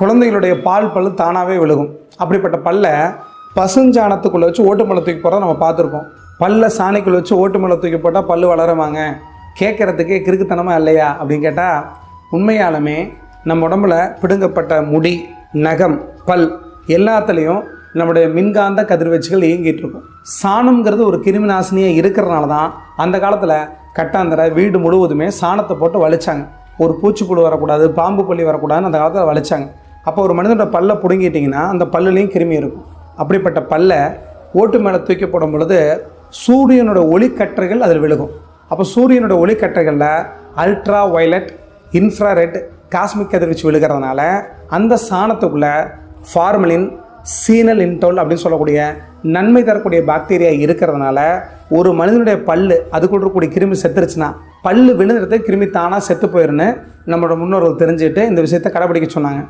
குழந்தைகளுடைய பால் பல் தானாகவே விழுகும். அப்படிப்பட்ட பல்லை பசுஞ்சாணத்துக்குள்ளே வச்சு ஓட்டு மேலே தூக்கி போகிறத நம்ம பார்த்துருப்போம் பல்ல சாணிக்குள்ளே வச்சு ஓட்டு மேலே தூக்கி போட்டால் பல் வளருவாங்க கேட்குறதுக்கே கிறுக்குத்தனமாக இல்லையா? அப்படின்னு கேட்டால் உண்மையாலுமே நம்ம உடம்புல பிடுங்கப்பட்ட முடி நகம் பல் எல்லாத்துலேயும் நம்முடைய மின்காந்த கதிர்வீச்சுகள் இயங்கிட்டு இருக்கும். சாணம்ங்கிறது ஒரு கிருமி நாசினியாக இருக்கிறனால தான் அந்த காலத்தில் கட்டாந்தரை வீடு முழுவதுமே சாணத்தை போட்டு வலிச்சாங்க. ஒரு பூச்சிப்புழு வரக்கூடாது பாம்பு பள்ளி வரக்கூடாதுன்னு அந்த காலத்தில் வலிச்சாங்க. அப்போ ஒரு மனிதனோட பல்லை பிடுங்கிட்டிங்கன்னா அந்த பல்லுலேயும் கிருமி இருக்கும். அப்படிப்பட்ட பல்லை ஓட்டு மேலே தூக்கி போடும் பொழுது சூரியனோட ஒளிக்கற்றைகள் அதில் விழுகும். அப்போ சூரியனோட ஒளிக்கற்றைகளில் அல்ட்ரா வயலட் இன்ஃப்ராரெட் காஸ்மிக் கதிர்வீச்சு விழுகிறதுனால அந்த சாணத்துக்குள்ளே ஃபார்மலின் சீனல் இன்டோல் அப்படின்னு சொல்லக்கூடிய நன்மை தரக்கூடிய பாக்டீரியா இருக்கிறதுனால ஒரு மனிதனுடைய பல்லு அதுக்குள்ள இருக்கக்கூடிய கிருமி செத்துருச்சுன்னா பல்லு விழுந்துறது கிருமி தானாக செத்து போயிருன்னு நம்மளோட முன்னோர்கள் தெரிஞ்சுட்டு இந்த விஷயத்தை கடைபிடிக்க சொன்னாங்க.